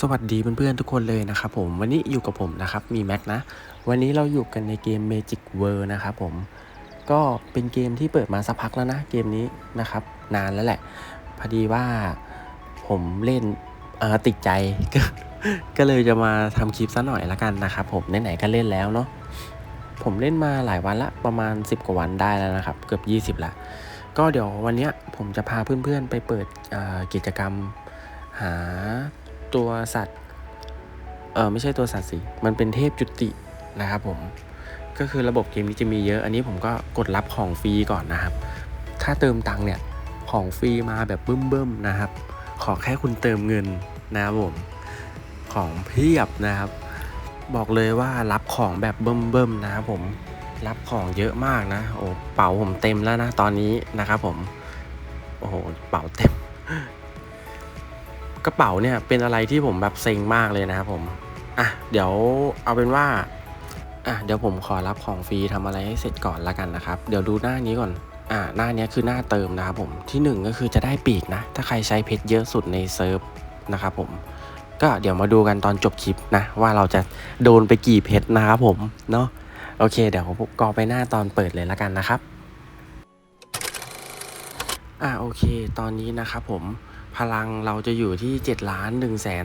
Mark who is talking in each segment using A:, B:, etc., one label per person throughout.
A: สวัสดีเพื่อนๆทุกคนเลยนะครับผมวันนี้อยู่กับผมนะครับมีแม็กนะ วันนี้เราอยู่กันในเกม Magic World นะครับผมก็เป็นเกมที่เปิดมาสักพักแล้วนะเกมนี้นะครับนานแล้วแหละ พอดีว่าผมเล่นติดใจก็ก็เลยจะมาทำคลิปซะหน่อยละกันนะครับผมไหนๆก็เล่นแล้วเนาะผมเล่นมาหลายวันละประมาณ 10 กว่าวันได้แล้วนะครับ เกือบ 20ละก็เดี๋ยววันนี้ผมจะพาเพื่อนๆไปเปิดกิจกรรมหา ตัวสัตว์ เออไม่ใช่ตัวสัตว์สิ มันเป็นเทพจุตินะครับผม ก็คือระบบเกมนี้จะมีเยอะ อันนี้ผมก็กดรับของฟรีก่อนนะครับ ถ้าเติมตังค์เนี่ย ของฟรีมาแบบบึ้มๆนะครับ ขอแค่คุณเติมเงินนะครับผม ของเพียบนะครับ บอกเลยว่ารับของแบบเบิ่มๆนะครับผม รับของเยอะมากนะ โอ้ เป๋าผมเต็มแล้วนะตอนนี้นะครับผม โอ้โห เป๋าเต็ม กระเป๋าเนี่ยเป็นอะไรที่ผมแบบเซ็งมากเลยนะครับผมอะเดี๋ยวเอาเป็นว่าอะเดี๋ยวผมขอรับของฟรีทำอะไรให้เสร็จก่อนละกันนะครับ เดี๋ยวดูหน้านี้ก่อนอ่าหน้านี้คือหน้าเติมนะครับผมที่หนึ่งก็คือจะได้ปีกนะ ถ้าใครใช้เพชรเยอะสุดในเซิร์ฟนะครับผมก็เดี๋ยวมาดูกันตอนจบคลิปนะ ว่าเราจะโดนไปกี่เพชรนะครับผมเนาะโอเค เดี๋ยวผมกอไปหน้าตอนเปิดเลยละกันนะครับอ่าโอเค ตอนนี้นะครับผม พลังเราจะอยู่ที่7ล้าน1แสน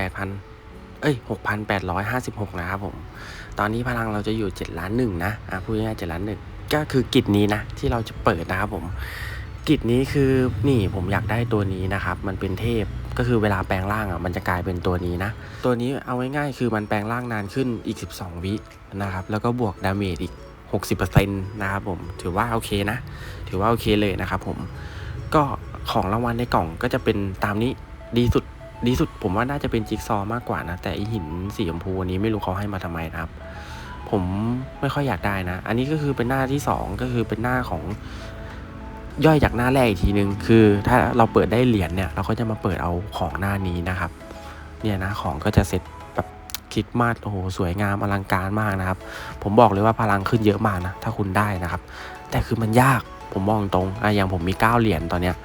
A: 38,000 เอ้ย 6,856 นะครับผม ตอนนี้พลังเราจะอยู่7ล้าน1นะ อะพูดง่ายๆ7ล้าน1ก็คือกิจนี้นะ ที่เราจะเปิดนะครับผม กิจนี้คือนี่ผมอยากได้ตัวนี้นะครับ มันเป็นเทพก็คือเวลาแปลงร่างอะมันจะกลายเป็นตัวนี้นะ ตัวนี้เอาง่ายๆคือมันแปลงร่างนานขึ้นอีก 12 วินะครับ แล้วก็บวกดาเมจอีก 60%นะครับผม ถือว่าโอเคนะ ถือว่าโอเคเลยนะครับผม ก็ ของรางวัลในกล่องก็จะเป็นตามนี้ดีสุดดีสุดผมว่าน่าจะเป็นจิ๊กซอว์มากกว่านะ แต่ไอหินสีชมพูอันนี้ไม่รู้เขาให้มาทำไมนะครับ ผมไม่ค่อยอยากได้นะ อันนี้ก็คือเป็นหน้าที่สองก็คือเป็นหน้าของย่อยจากหน้าแรกอีกทีนึง คือ ถ้าเราเปิดได้เหรียญเนี่ย เราก็จะมาเปิดเอาของหน้านี้นะครับ เนี่ยนะของก็จะเสร็จแบบคิดมาสโอ้โหสวยงามอลังการมากนะครับ ผมบอกเลยว่าพลังขึ้นเยอะมากนะถ้าคุณได้นะครับ แต่คือมันยากผมมองตรงอะอย่างผมมี 9 เหรียญตอนเนี้ย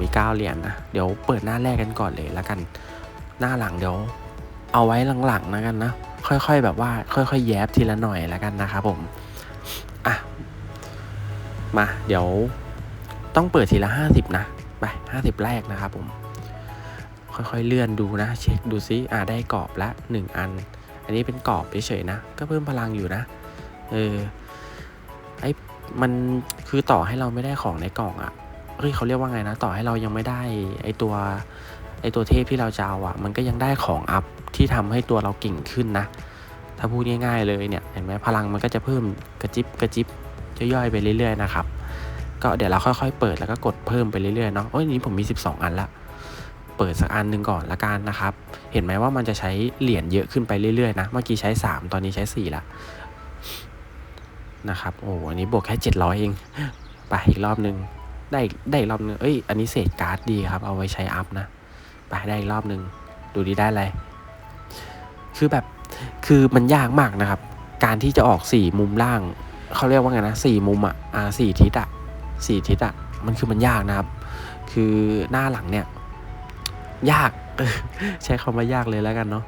A: มี 9 เหรียญนะ เดี๋ยวเปิดหน้าแรกกันก่อนเลยแล้วกัน หน้าหลังเดี๋ยว เอาไว้หลังๆแล้วกันนะ ค่อยๆแบบว่า ค่อยๆ แยบทีละหน่อยแล้วกันนะครับผม อะ มา เดี๋ยวต้องเปิดทีละ 50 นะ ไป50 แรกนะครับผม ค่อยๆ เลื่อนดูนะ เช็คดูซิ อะได้กรอบละ 1 อัน อันนี้เป็นกรอบเฉยๆนะ ก็เพิ่มพลังอยู่นะ เออ ไอมันคือต่อให้เราไม่ได้ของในกล่องอะ่ะเฮ้ยเขาเรียกว่าไงนะ ต่อให้เรายังไม่ได้ไอตัวไอตัวเทพที่เราจะเอาอะ่ะมันก็ยังได้ของอัพที่ทำให้ตัวเราเก่งขึ้นนะ ถ้าพูดง่าย ๆ เลยเนี่ยเห็นไหมพลังมันก็จะเพิ่มกระจิบกระจิบย่อยๆไปเรื่อยๆนะครับก็เดี๋ยวเราค่อยๆเปิดแล้วก็กดเพิ่มไปเรื่อยๆเนาะโอ้ยนี้ผมมี 12 อันละเปิดสักอันหนึ่งก่อนละกันนะครับ เห็นไหมว่ามันจะใช้เหรียญเยอะขึ้นไปเรื่อยๆนะเมื่อกี้ใช้ 3 ตอนนี้ใช้4ละนะครับโอ้อันนี้บวกแค่ 700 เองไปอีกรอบหนึ่ง ได้ได้รอบหนึ่งเอ้ย อันนี้เศษการ์ดดีครับ เอาไว้ใช้อัพนะ ไปได้อีกรอบหนึ่งดูดีได้อะไร คือแบบ คือมันยากมากนะครับ การที่จะออกสี่มุมล่าง เขาเรียกว่าไงนะสี่มุมอะ อ่าสี่ทิศอะสี่ทิศอะ มันคือมันยากนะครับ คือหน้าหลังเนี่ย ยาก ใช้คำว่ายากเลยแล้วกันเนาะ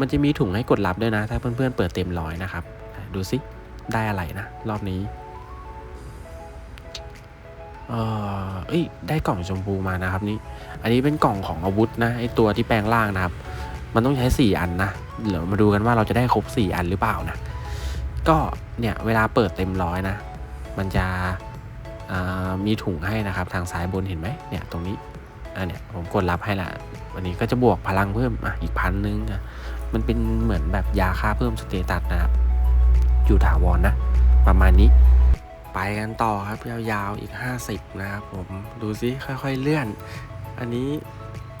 A: มันจะมีถุงให้กดรับด้วยนะ ถ้าเพื่อนๆเปิดเต็มร้อยนะครับ ดูสิ ได้อะไรนะ รอบนี้ เออเอ้ยได้กล่องชมพูมานะครับนี่ อันนี้เป็นกล่องของอาวุธนะไอตัวที่แปลงร่างนะครับ มันต้องใช้สี่อันนะ เดี๋ยวมาดูกันว่าเราจะได้ครบสี่อันหรือเปล่านะ ก็เนี่ยเวลาเปิดเต็มร้อยนะ มันจะมีถุงให้นะครับ ทางซ้ายบนเห็นไหมเนี่ยตรงนี้อ่าเนี่ยผมกดรับให้ละวันนี้ก็จะบวกพลังเพิ่มอะอีกพันนึงอะมันเป็นเหมือนแบบยาค่าเพิ่มสเตตัสนะครับ อยู่ถาวรนนะ ประมาณนี้ ไปกันต่อครับ ยาวๆอีก 50 นะครับผมดูซิค่อยๆเลื่อน อันนี้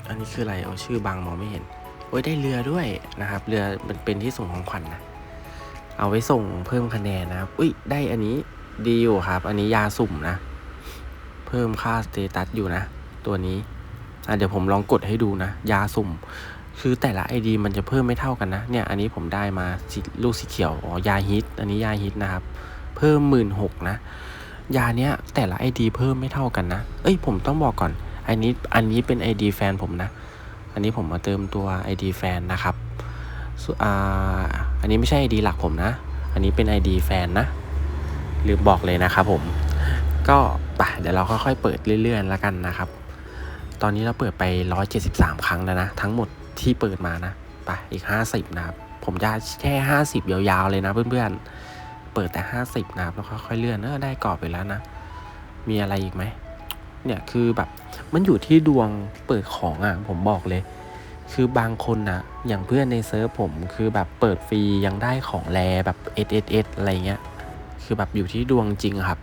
A: อันนี้คืออะไรเอาชื่อบางมองไม่เห็น โอ้ยได้เรือด้วยนะครับ เรือมันเป็นที่ส่งของขวัญนนะเอาไว้ส่งเพิ่มคะแนนนะครับ อุ้ยได้อันนี้ดีอยู่ครับ อันนี้ยาสุ่มนะ เพิ่มค่าสเตตัสอยู่นะ ตัวนี้อะเดี๋ยวผมลองกดให้ดูนะ ยาสุ่ม คือแต่ละ ID มันจะเพิ่มไม่เท่ากันนะ เนี่ย อันนี้ผมได้มาสีลูกสีเขียว อ๋อ ยาฮิต อันนี้ยาฮิตนะครับ เพิ่มหมื่นหกนะ ยาเนี้ยแต่ละ ID เพิ่มไม่เท่ากันนะ เอ้ยผมต้องบอกก่อน อันนี้อันนี้เป็น ID แฟนผมนะ อันนี้ผมมาเติมตัว ID แฟนนะครับอ่าอันนี้ไม่ใช่ ID หลักผมนะ อันนี้เป็น ID แฟนนะลืมบอกเลยนะครับผม ก็ไปเดี๋ยวเราค่อยๆเปิดเรื่อยๆแล้วกันนะครับ ตอนนี้เราเปิดไป 173 ครั้งแล้วนะ ทั้งหมดที่เปิดมานะไปอีก 50 นะครับ ผมจะแค่50 ยาวๆเลยนะเพื่อนๆ เปิดแต่ 50 นะครับ แล้วค่อยๆเลื่อนเออได้กรอบไปแล้วนะ มีอะไรอีกไหม เนี่ยคือแบบมันอยู่ที่ดวงเปิดของอะผมบอกเลย คือบางคนนะอย่างเพื่อนในเซิร์ฟผมคือแบบเปิดฟรียังได้ของแรแบบ S S S อะไรเงี้ย คือแบบอยู่ที่ดวงจริงครับ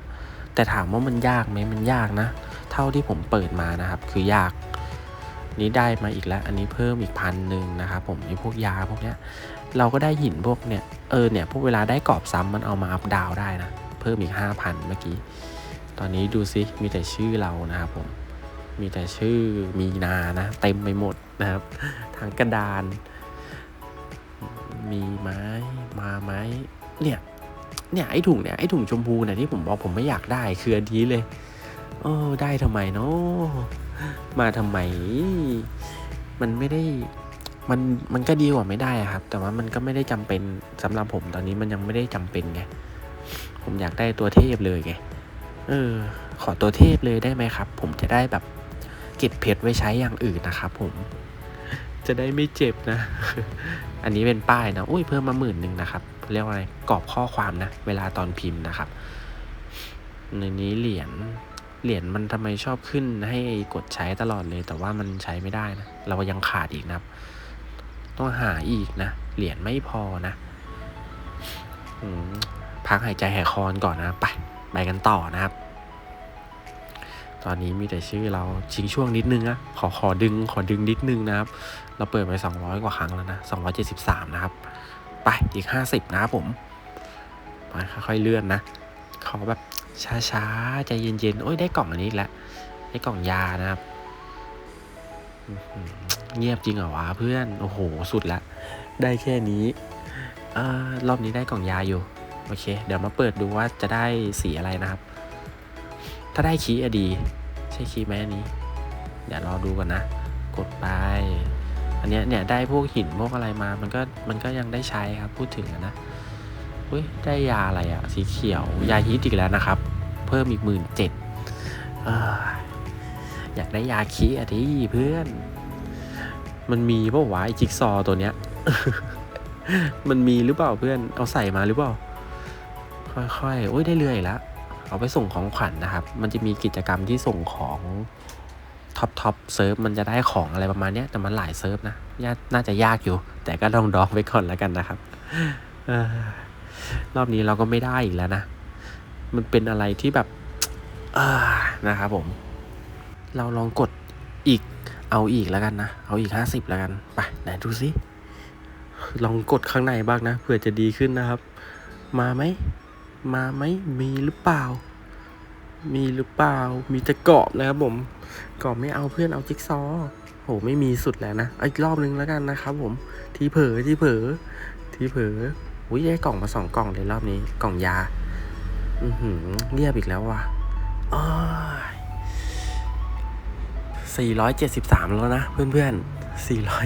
A: แต่ถามว่ามันยากไหมมันยากนะ เท่าที่ผมเปิดมานะครับ คือยากนี้ได้มาอีกแล้ว อันนี้เพิ่มอีกพันหนึ่งนะครับผมไอ้พวกยาพวกเนี้ย เราก็ได้หินพวกเนี่ย เออเนี่ยพวกเวลาได้กรอบซ้ำมันเอามาอัพดาวได้นะ เพิ่มอีกห้าพันเมื่อกี้ ตอนนี้ดูซิมีแต่ชื่อเรานะครับผม มีแต่ชื่อมีนานะ เต็มไปหมดนะครับทั้งกระดาน มีไหมมาไหมเนี่ยเนี่ยไอ้ถุงเนี่ยไอ้ถุงชมพูเนี่ยที่ผมบอกผมไม่อยากได้คืออันนี้เลยโอ้ได้ทำไมเนาะมาทำไม มันไม่ได้ มันมันก็ดีกว่าไม่ได้ครับ แต่ว่ามันก็ไม่ได้จำเป็นสำหรับผมตอนนี้มันยังไม่ได้จำเป็นไงผมอยากได้ตัวเทพเลยไงเออ ขอตัวเทพเลยได้ไหมครับ ผมจะได้แบบ เก็บเพชรไว้ใช้อย่างอื่นนะครับผมจะได้ไม่เจ็บนะ อันนี้เป็นป้ายนะ อุ้ยเพิ่มมาหมื่นหนึ่งนะครับ เรียกว่าอะไรกรอบข้อความนะ เวลาตอนพิมพ์นะครับ ในนี้เหรียญ เหรียญมันทำไมชอบขึ้นให้กดใช้ตลอดเลย แต่ว่ามันใช้ไม่ได้นะ เรายังขาดอีกนะครับ ต้องหาอีกนะ เหรียญไม่พอนะอพักหายใจหายคอนก่อนนะ ไป ไปกันต่อนะครับ ตอนนี้มีแต่ชื่อเราชิงช่วงนิดนึงนะ ขอขอดึงขอดึงนิดนึงนะครับ เราเปิดไป 200 กว่าครั้งแล้วนะ 273 นะครับ ไปอีก 50 นะครับผมไปค่อยๆเลื่อนนะ ขอแบบช้าๆ ใจเย็นๆ โอ้ยได้กล่องอันนี้อีกแล้ว ได้กล่องยานะครับ เงียบจริงเหรอวะเพื่อน โอ้โห สุดละ ได้แค่นี้อรอบนี้ได้กล่องยาอยู่ โอเค เดี๋ยวมาเปิดดูว่าจะได้สีอะไรนะครับ ถ้าได้คีอะดี ใช่คีย์ไหมอันนี้ เดี๋ยวรอดูกันนะ กดไป อันเนี้ยเนี่ยได้พวกหินพวกอะไรมา มันก็มันก็ยังได้ใช้ครับ พูดถึงอะนะอุ้ยได้ยาอะไรอะสีเขียว ยาฮิตอีกแล้วนะครับ เพิ่มอีกหมื่นเจ็ด อยากได้ยาคีอะดีเพื่อน มันมีเปล่าวะไอจิ๊กซอว์ตัวเนี้ย มันมีหรือเปล่าเพื่อน เอาใส่มาหรือเปล่า ค่อยๆ โอ้ยได้เรื่อยล้วเอาไปส่งของขวัญนะครับ มันจะมีกิจกรรมที่ส่งของท็อปท็อปเซิร์ฟมันจะได้ของอะไรประมาณเนี้ย แต่มันหลายเซิร์ฟนะยากน่าจะยากอยู่ แต่ก็ต้องดองไว้ก่อนแล้วกันนะครับอรอบนี้เราก็ไม่ได้อีกแล้วนะ มันเป็นอะไรที่แบบอนะครับผม เราลองกดอีก เอาอีกแล้วกันนะ เอาอีกห้าสิบแล้วกัน ไป ไหนดูสิ ลองกดข้างในบ้างนะ เผื่อจะดีขึ้นนะครับ มาไหม มาไหม มีหรือเปล่า มีหรือเปล่า มีแต่กรอบนะครับผม กรอบไม่เอาเพื่อนเอาจิ๊กซอว์โห ไม่มีสุดแล้วนะ อีกรอบนึงแล้วกันนะครับผม ที่เผลอ ที่เผลอ ที่เผลออุ้ยได้กล่องมาสองกล่องเลยรอบนี้ กล่องยา อือหือเรียบอีกแล้วว่ะอ้ายสี่ร้อ ยเจ็ดสิบสามแล้วนะเพื่อนๆสี่ร้อย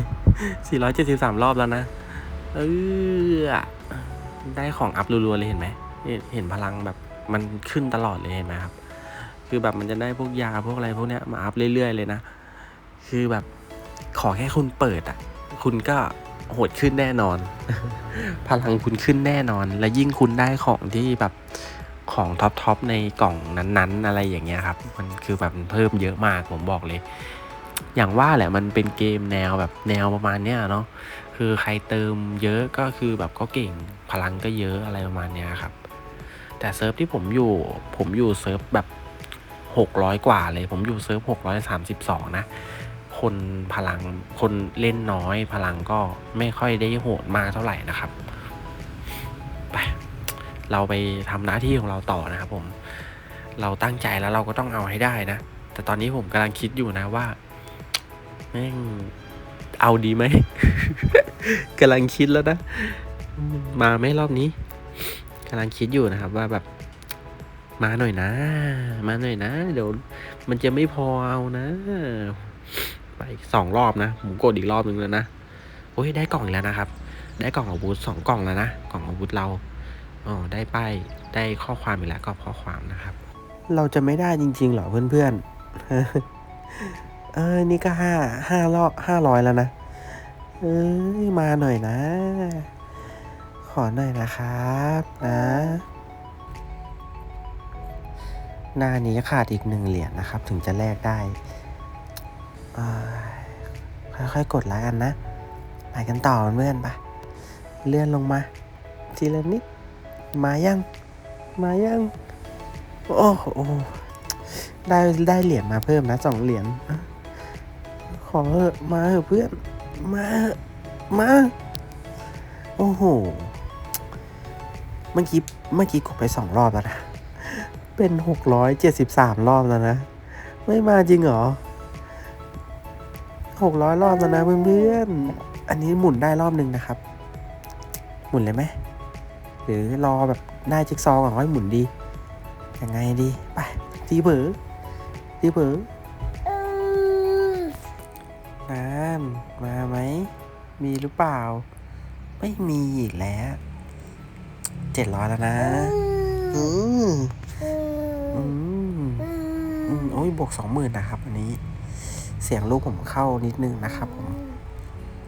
A: สี่ร้อยเจ็ดสิบสามรอบแล้วนะ เออได้ของอัพรัวๆเลยเห็นไหมเห็นเห็นพลังแบบมันขึ้นตลอดเลยเห็นไหมครับ คือแบบมันจะได้พวกยาพวกอะไรพวกเนี้ยมาอัพเรื่อยๆเลยนะ คือแบบขอแค่คุณเปิดอะ คุณก็โหดขึ้นแน่นอน พลังคุณขึ้นแน่นอน และยิ่งคุณได้ของที่แบบ ของท็อปทอปในกล่องนั้นๆ อะไรอย่างเงี้ยครับ มันคือแบบเพิ่มเยอะมากผมบอกเลย อย่างว่าแหละมันเป็นเกมแนวแบบแนวประมาณเนี้ยเนาะคือใครเติมเยอะก็คือแบบก็เก่งพลังก็เยอะอะไรประมาณเนี้ยครับ แต่เซิร์ฟที่ผมอยู่ผมอยู่เซิร์ฟแบบหกร้อยกว่าเลย ผมอยู่เซิร์ฟหกร้อยสามสิบสองนะ คนพลังคนเล่นน้อยพลังก็ไม่ค่อยได้โหดมากเท่าไหร่นะครับ เราไปทำหน้าที่ของเราต่อนะครับผม เราตั้งใจแล้วเราก็ต้องเอาให้ได้นะ แต่ตอนนี้ผมกำลังคิดอยู่นะว่าแม่งเอาดีไหมกำลังคิดแล้วนะ มาไหมรอบนี้กำลังคิดอยู่นะครับว่าแบบ มาหน่อยนะ มาหน่อยนะ เดี๋ยวมันจะไม่พอเอานะ ไปสองรอบนะ ผมกดอีกรอบนึงแล้วนะ โอ้ยได้กล่องแล้วนะครับ ได้กล่องอาวุธสองกล่องแล้วนะ กล่องอาวุธเรา อ๋อได้ป้ายได้ข้อความอีกแล้วก็ข้อความนะครับ เราจะไม่ได้จริงๆเหรอเพื่อนๆ เออนี่ก็ห้าห้ารอบห้าร้อยแล้วนะเอ้ยมาหน่อยนะ ขอหน่อยนะครับนะ หน้านี้ขาดอีกหนึ่งเหรียญนะครับ ถึงจะแลกได้เอ้ยค่อยๆกดแล้วกันนะไปกันต่อเพื่อนๆไปเลื่อนลงมา ทีละนิด มายัง มายัง โอ้โหได้ได้เหรียญมาเพิ่มนะสองเหรียญขอเอมาเถอเพื่อนมาเถอมา โอ้โห เมื่อกี้เมื่อกี้กดไปสองรอบแล้วนะ เป็นหกร้อยเจ็ดสิบสามรอบแล้วนะ ไม่มาจริงเหรอหกร้อยรอบแล้วนะเพื่อนๆอันนี้หมุนได้รอบหนึ่งนะครับ หมุนเลยไหม หรือรอแบบได้จิ๊กซอว์ก่อนค่อยหมุนดียังไงดีไปตีเผลอตีเผลอนั่นมาไหม มีหรือเปล่า ไม่มีอีกแล้วเจ็ดร้อยแล้วนะ อืมอืมอืมโอ้ยบวกสองหมื่นนะครับอันนี้ เสียงลูกผมเข้านิดนึงนะครับผม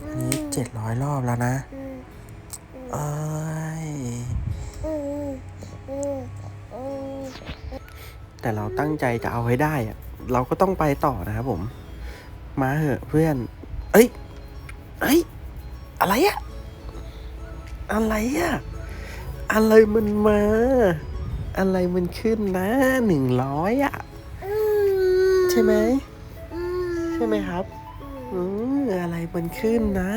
A: อันนี้เจ็ดร้อยรอบแล้วนะ เอ้ย แต่เราตั้งใจจะเอาให้ได้อะเราก็ต้องไปต่อนะครับผม มาเหอะเพื่อน เอ้ย เอ้ย อะไรอะอะไรอะอะไรมันมา อะไรมันขึ้นนะหนึ่งร้อยอะใช่ไหมใช่ไหมครับอืมอะไรมันขึ้นนะ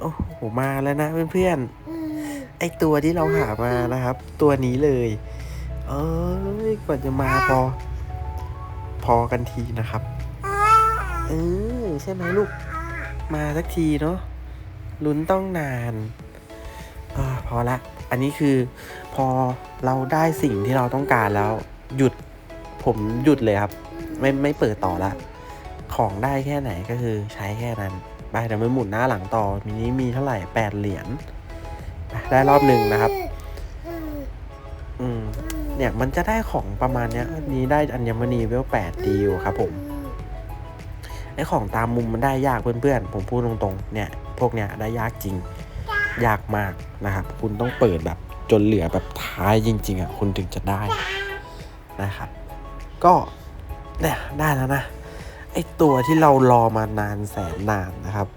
A: โอ้โหมาแล้วนะเพื่อนๆไอตัวที่เราหามานะครับ ตัวนี้เลย อ้ยกว่าจะมาพอ พอกันทีนะครับเออใช่ไหมลูก มาสักทีเนาะลุ้นต้องนานอาพอละ อันนี้คือพอเราได้สิ่งที่เราต้องการแล้ว หยุดผมหยุดเลยครับ ไม่ไม่เปิดต่อละ ของได้แค่ไหนก็คือใช้แค่นั้นไปเดี๋ยวไปหมุนหน้าหลังต่อมินี้มีเท่าไหร่แปดเหรียญได้รอบหนึ่งนะครับ เนี่ยมันจะได้ของประมาณเนี้ยนี้ได้อัญมณีเวลแปดดีอยู่ครับผมไอของตามมุมมันได้ยากเพื่อนๆ ผมพูดตรงๆ เนี่ย พวกเนี้ยได้ยากจริง ยากมากนะครับ คุณต้องเปิดแบบจนเหลือแบบท้ายจริง ๆอะคุณถึงจะได้นะครับ ก็เนี่ยได้แล้วนะ ไอตัวที่เรารอมานานแสนนานนะครับ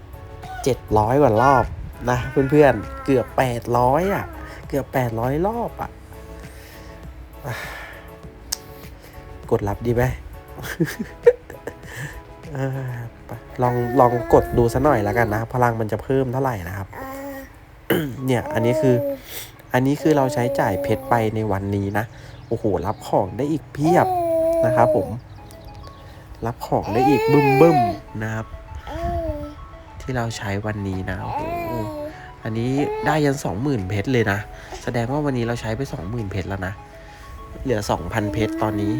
A: เจ็ดร้อยกว่ารอบนะเพื่อนๆ เกือบแปดร้อยอะ เกือบแปดร้อยรอบอะ กดรับดีไหมเออไปลองลองกดดูซะหน่อยแล้วกันนะ พลังมันจะเพิ่มเท่าไหร่นะครับ เนี่ย อันนี้คือ อันนี้คือเราใช้จ่ายเพชรไปในวันนี้นะ โอ้โห รับของได้อีกเพียบนะครับผม รับของได้อีกบึ้มบึ้มๆนะครับ ที่เราใช้วันนี้นะ โอ้โห อันนี้ได้ยันสองหมื่นเพชรเลยนะ แสดงว่าวันนี้เราใช้ไปสองหมื่นเพชรแล้วนะ เหลือสองพันเพชรตอนนี้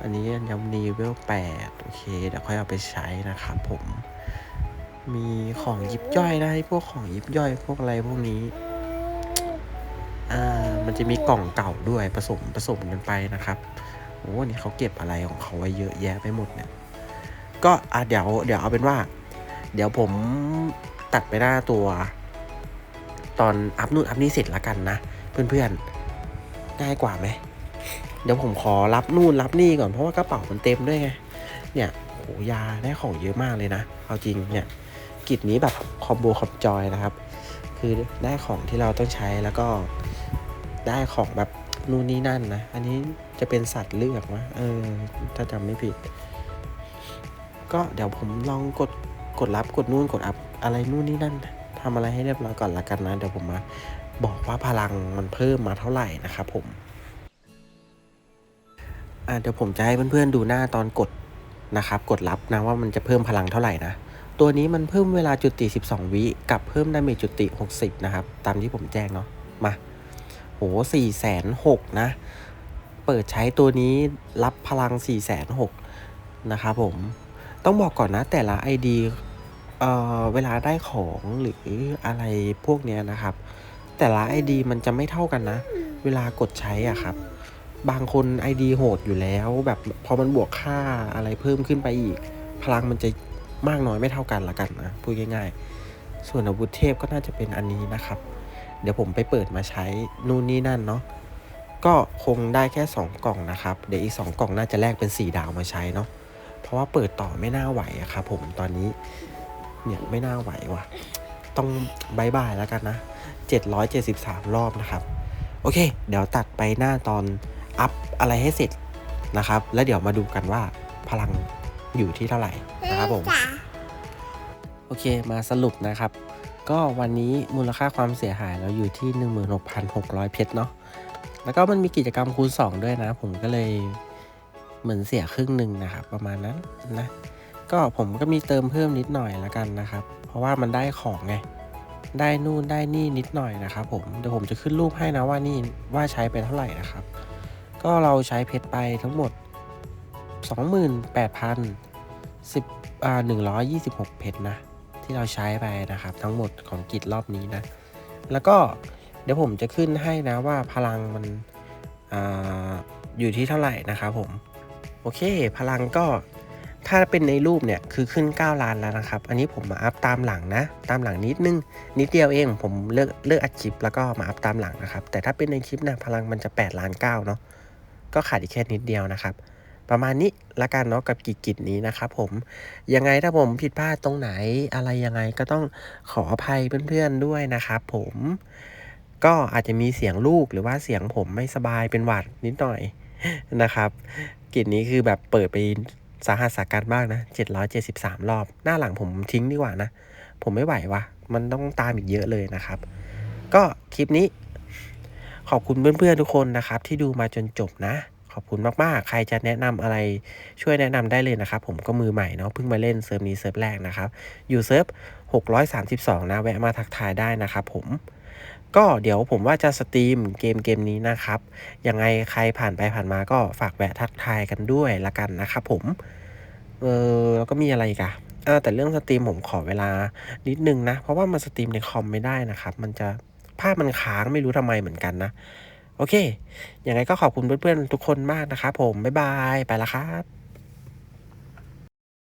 A: อันนี้ยังมีเวลแปดโอเค เดี๋ยวค่อยเอาไปใช้นะครับผม มีของยิบย่อยได้พวกของยิบย่อยพวกอะไรพวกนี้ อ่า มันจะมีกล่องเก่าด้วยผสมผสมกันไปนะครับ โอ้นี่เขาเก็บอะไรของเขาไว้เยอะแยะไปหมดเนี่ย ก็อะเดี๋ยวเดี๋ยวเอาเป็นว่า เดี๋ยวผมตัดไปหน้าตัวตอนอัพนู่นอัพนี่เสร็จแล้วกันนะ เพื่อนๆง่ายกว่าไหม เดี๋ยวผมขอรับนู่นรับนี่ก่อนเพราะว่ากระเป๋ามันเต็มด้วยไง เนี่ยโหยาได้ของเยอะมากเลยนะ เอาจริงเนี่ยกิจนี้แบบคอมโบคอมจอยนะครับ คือได้ของที่เราต้องใช้แล้วก็ได้ของแบบนู่นนี่นั่นนะ อันนี้จะเป็นสัตว์เลือกวะเออ ถ้าจำไม่ผิด ก็เดี๋ยวผมลองกดกดรับกดนู่นกดอัพอะไรนู่นนี่นั่นทำอะไรให้เรียบร้อยก่อนละกันนะ เดี๋ยวผมมาบอกว่าพลังมันเพิ่มมาเท่าไหร่นะครับผม อ่าเดี๋ยวผมจะให้เพื่อนๆดูหน้าตอนกดนะครับ กดรับนะว่ามันจะเพิ่มพลังเท่าไหร่นะ ตัวนี้มันเพิ่มเวลาจุติ 12 วิกับเพิ่มดาเมจจุติ 60 นะครับ ตามที่ผมแจ้งเนาะมาโหสี่แสนหกนะ เปิดใช้ตัวนี้รับพลัง4ี่แสนหกนะครับผมต้องบอกก่อนนะแต่ละ ID เอ่อเวลาได้ของหรืออะไรพวกเนี้ยนะครับ แต่ละ ID มันจะไม่เท่ากันนะ เวลากดใช้อะครับ บางคน ID โหดอยู่แล้ว แบบพอมันบวกค่าอะไรเพิ่มขึ้นไปอีก พลังมันจะมากน้อยไม่เท่ากันละกันนะพูดง่าย ๆ ส่วนอาวุธเทพก็น่าจะเป็นอันนี้นะครับ เดี๋ยวผมไปเปิดมาใช้นู่นนี่นั่นเนาะก็คงได้แค่ 2 กล่องนะครับ เดี๋ยวอีก 2 กล่องน่าจะแลกเป็น 4 ดาวมาใช้เนาะเพราะว่าเปิดต่อไม่น่าไหวอะครับผมตอนนี้เนี่ยไม่น่าไหวว่ะต้องบายบายแล้วกันนะ 773 รอบนะครับ โอเค เดี๋ยวตัดไปหน้าตอน อัพอะไรให้เสร็จนะครับ แล้วเดี๋ยวมาดูกันว่าพลังอยู่ที่เท่าไหร่นะครับผมโอเคมาสรุปนะครับ ก็วันนี้มูลค่าความเสียหายเราอยู่ที่ 16,600 เพชรเนาะแล้วก็มันมีกิจกรรมคูณ 2 ด้วยนะ ผมก็เลยเหมือนเสียครึ่งหนึ่งนะครับประมาณนั้นนะก็ผมก็มีเติมเพิ่มนิดหน่อยละกันนะครับ เพราะว่ามันได้ของไงได้นู่นได้นี่นิดหน่อยนะครับผมเดี๋ยวผมจะขึ้นรูปให้นะว่านี่ว่าใช้ไปเท่าไหร่นะครับ ก็เราใช้เพชรไปทั้งหมด 28,000 10อ่า126 เพชรนะ ที่เราใช้ไปนะครับ ทั้งหมดของกิจรอบนี้นะ แล้วก็เดี๋ยวผมจะขึ้นให้นะว่าพลังมันอาอยู่ที่เท่าไหร่นะครับผม โอเค พลังก็ถ้าเป็นในรูปเนี่ยคือขึ้น 9 ล้านแล้วนะครับ อันนี้ผมมาอัพตามหลังนะ ตามหลังนิดนึง นิดเดียวเอง ผมเลือกเลือกอัดคลิปแล้วก็มาอัพตามหลังนะครับ แต่ถ้าเป็นในคลิปเนี่ยพลังมันจะ 8 ล้าน9เนาะ ก็ขาดอีกแค่นิดเดียวนะครับ ประมาณนี้ละกันเนาะกับกิจกิจนี้นะครับผมยังไงถ้าผมผิดพลาดตรงไหนอะไรยังไงก็ต้องขออภัยเพื่อนๆด้วยนะครับผมก็อาจจะมีเสียงลูกหรือว่าเสียงผมไม่สบายเป็นหวัดนิดหน่อยนะครับกิจนี้คือแบบเปิดไปสาหัสสาการมากนะ 773 รอบ หน้าหลังผมทิ้งดีกว่านะ ผมไม่ไหววะ มันต้องตามอีกเยอะเลยนะครับ ก็คลิปนี้ ขอบคุณเพื่อนๆทุกคนนะครับ ที่ดูมาจนจบนะ ขอบคุณมากๆ ใครจะแนะนำอะไรช่วยแนะนำได้เลยนะครับ ผมก็มือใหม่เนาะเพิ่งมาเล่นเซิร์ฟนี้เซิร์ฟแรกนะครับ อยู่เซิร์ฟ632 นะ แวะมาทักทายได้นะครับผมก็เดี๋ยวผมว่าจะสตรีมเกมเกมนี้นะครับ ยังไงใครผ่านไปผ่านมาก็ฝากแวะทักทายกันด้วยละกันนะครับผม เออแล้วก็มีอะไรกอะเออแต่เรื่องสตรีมผมขอเวลานิดนึงนะ เพราะว่ามันสตรีมในคอมไม่ได้นะครับ มันจะภาพมันค้างไม่รู้ทำไมเหมือนกันนะ โอเค อยังไงก็ขอบคุณเพื่อนๆทุกคนมากนะครับผม บ๊ายบาย ไปละครับ